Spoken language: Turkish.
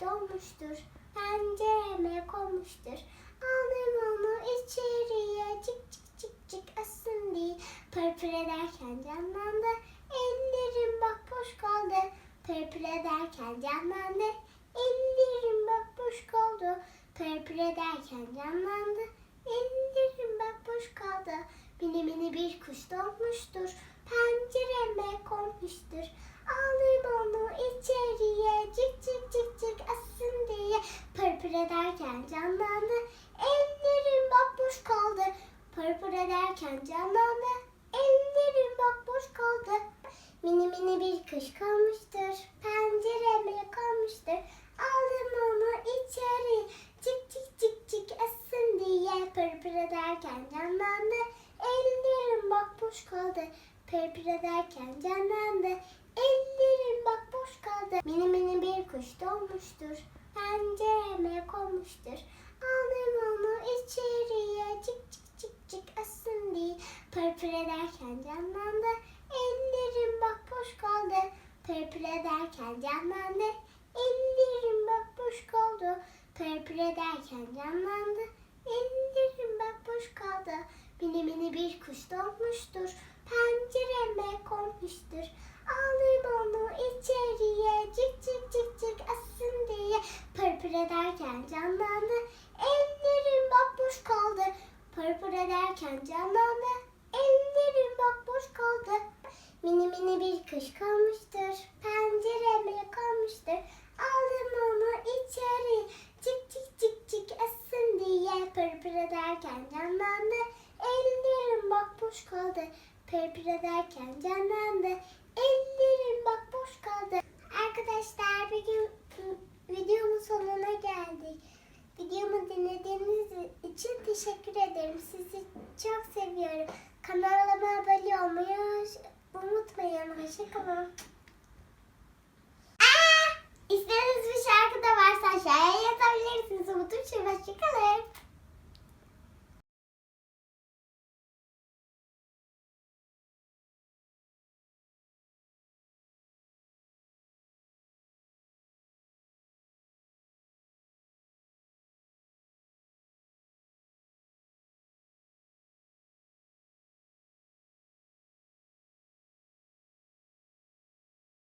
konmuştur. Pencereme konmuştur. Aldım onu içeriye çık çık çık çık asın diye. Pırpır ederken canlandı. Ellerim bak boş kaldı. Pırpır ederken canlandı. Ellerim bak boş kaldı. Pırpır ederken canlandı. Ellerim bak boş kaldı. Mini mini bir kuş doğmuştur. Pencereme konmuştur. Aldım onu içeriye cik cik cik cik ederken canlandı. Ellerim bak boş kaldı. Pırpır ederken canlandı. Ellerim bak boş kaldı. Mini mini bir kış kalmıştır. Pencereme kalmıştır. Aldım onu içeri cik cik cik cik asın diye pırpır ederken canlandı. Ellerim bak boş kaldı. Pırpır ederken canlandı. Ellerim bak boş kaldı. Mini mini bir kuş doğmuştur. Pencereme konmuştur. Aldım onu içeriye cik cik cik cik asın diye. Pırpır ederken canlandı. Ellerim bak boş kaldı. Pırpır ederken canlandı. Ellerim bak boş kaldı. Pırpır ederken canlandı. Ellerim bak boş kaldı. Mini mini bir kuş doğmuştur. Pencereme konmuştur. Aldım onu içeriye ederken canlandı. Ellerim bak boş kaldı. Pırpır ederken canlandı. Ellerim bak boş kaldı. Mini mini bir kış kalmıştır. Pencereme kalmıştır. Aldım onu içeri cik cik cik cik asın diye pırpır ederken canlandı. Ellerim bak boş kaldı. Pırpır ederken canlandı. Ellerim bak boş kaldı. Arkadaşlar bir gün geldik. Videomu dinlediğiniz için teşekkür ederim. Sizi çok seviyorum. Kanalıma abone olmayı unutmayın. Hoşçakalın. İstediğiniz bir şarkı da varsa